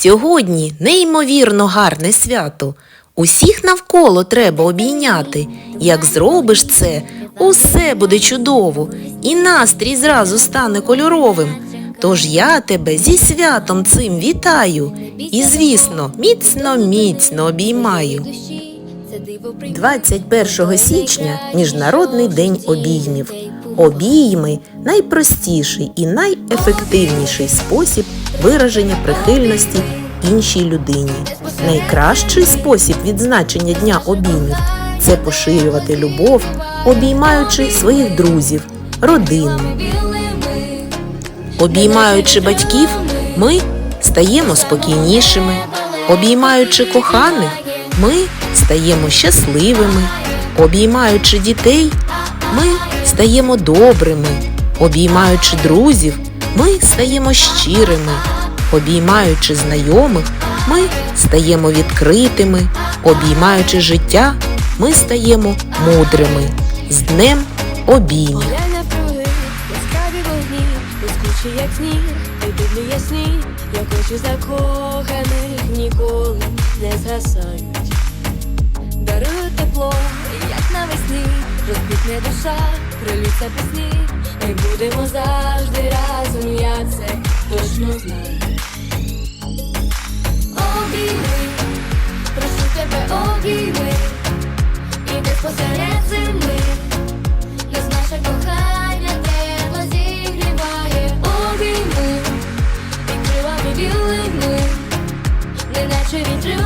Сьогодні неймовірно гарне свято. Усіх навколо треба обійняти. Як зробиш це, усе буде чудово, і настрій зразу стане кольоровим. Тож я тебе зі святом цим вітаю. І, звісно, міцно міцно обіймаю. 21 січня Міжнародний день обіймів. Обійми найпростіший і найефективніший спосіб вираження прихильності іншій людині. Найкращий спосіб відзначення дня обіймів це поширювати любов, обіймаючи своїх друзів, родину. Обіймаючи батьків, ми стаємо спокійнішими. Обіймаючи коханих, ми стаємо щасливими. Обіймаючи дітей, ми стаємо добрими. Обіймаючи друзів, ми стаємо щирими. Обіймаючи знайомих, ми стаємо відкритими. Обіймаючи життя, ми стаємо мудрими. З днем обіймів. Як сніг, і дивні ясні, як очі закоханих ніколи не згасають. Дарують тепло, навесні, розквітне душа, пролються пісні, ми будемо завжди разом, я це точно знаю. Обійми, прошу тебе, обійми, і десь посеред зими. Нас наше кохання тепло зігріває. Обійми і крилами білими, неначе вітрилами,